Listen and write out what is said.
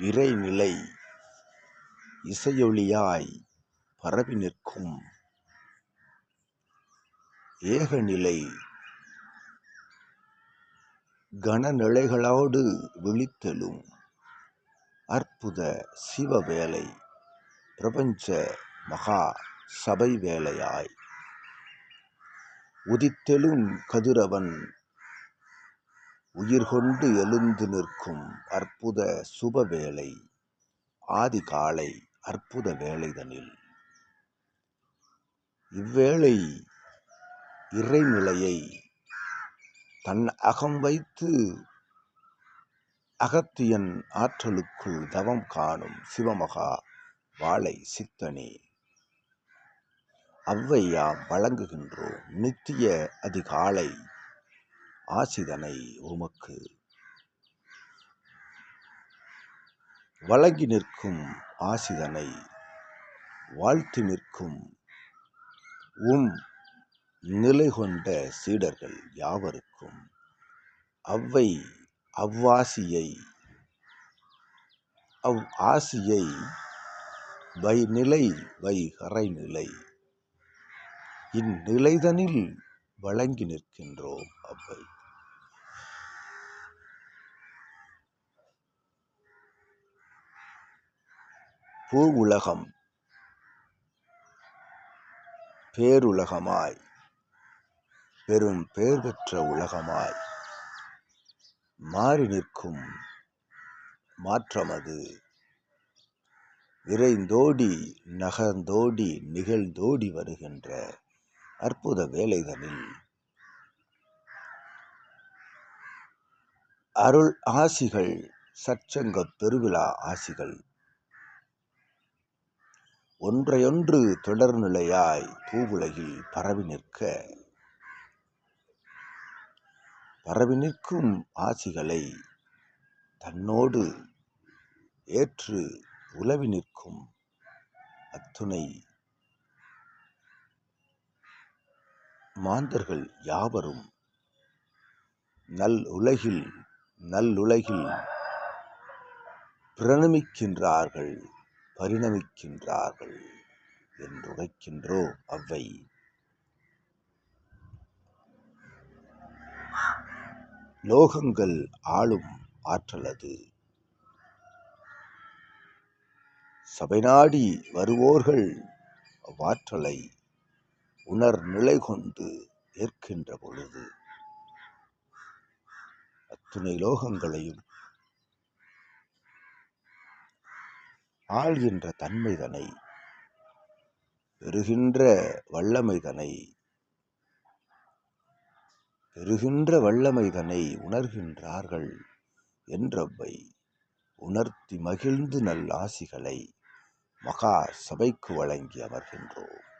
இறைநிலை இசையொலியாய் பரவி நிற்கும் ஏகநிலை கனநிலைகளோடு விழித்தெழும் அற்புத சிவவேலை பிரபஞ்ச மகா சபை வேலையாய் உதித்தெழும் கதிரவன் உயிர் கொண்டு எழுந்து நிற்கும் அற்புத சுபவேளை ஆதி காலை அற்புத வேளைதனில். இவ்வேளை இறைநிலையை தன் அகம் வைத்து அகத்தியன் ஆற்றலுக்குள் தவம் காணும் சிவமகா வாழை சித்தனே அவ்வையாம் வழங்குகின்றோம் நித்திய அதிகாலை ஆசிதனை உமக்கு. வழங்கி நிற்கும் ஆசிதனை வாழ்த்தி நிற்கும் உம் நிலை கொண்ட சீடர்கள் யாவருக்கும். அவ்வை அவ்வாசியை அவ் ஆசியை வைநிலை வைகரைநிலை இந்நிலைதனில் வழங்கி நிற்கின்றோம் அவ்வை. பூ உலகம். பேருலகமாய். பெரும் பேர் பெற்ற உலகமாய். மாறி நிற்கும் மாற்றமது. விரைந்தோடி நகர்ந்தோடி நிகழ்ந்தோடி வருகின்ற அற்புத வேலைதனில். அருள் ஆசிகள் சற்சங்க பெருவிழா ஆசிகள். ஒன்றையொன்று தொடர்நிலையாய் பூவுலகில் பரவி நிற்க. பரவி நிற்கும் ஆசிகளை தன்னோடு ஏற்று உலவி நிற்கும் அத்துணை மாந்தர்கள் யாவரும் நல் உலகில் நல்லுலகில் பிரணமிக்கின்றார்கள். பரிணமிக்கின்றார்கள் என்று அவை அவ்வை. லோகங்கள் ஆளும் ஆற்றலது. சபை நாடி வருவோர்கள் அவ்வாற்றலை உணர் நிலை கொண்டு ஏற்கின்ற பொழுது அத்துணை லோகங்களையும் ஆள்கின்ற தன்மைதனை பெறுகின்ற வல்லமைதனை பெறுகின்ற வல்லமைதனை உணர்கின்றார்கள் என்றவை உணர்த்தி மகிழ்ந்து நல் ஆசிகளை மகா சபைக்கு வழங்கி அமர்கின்றோம்.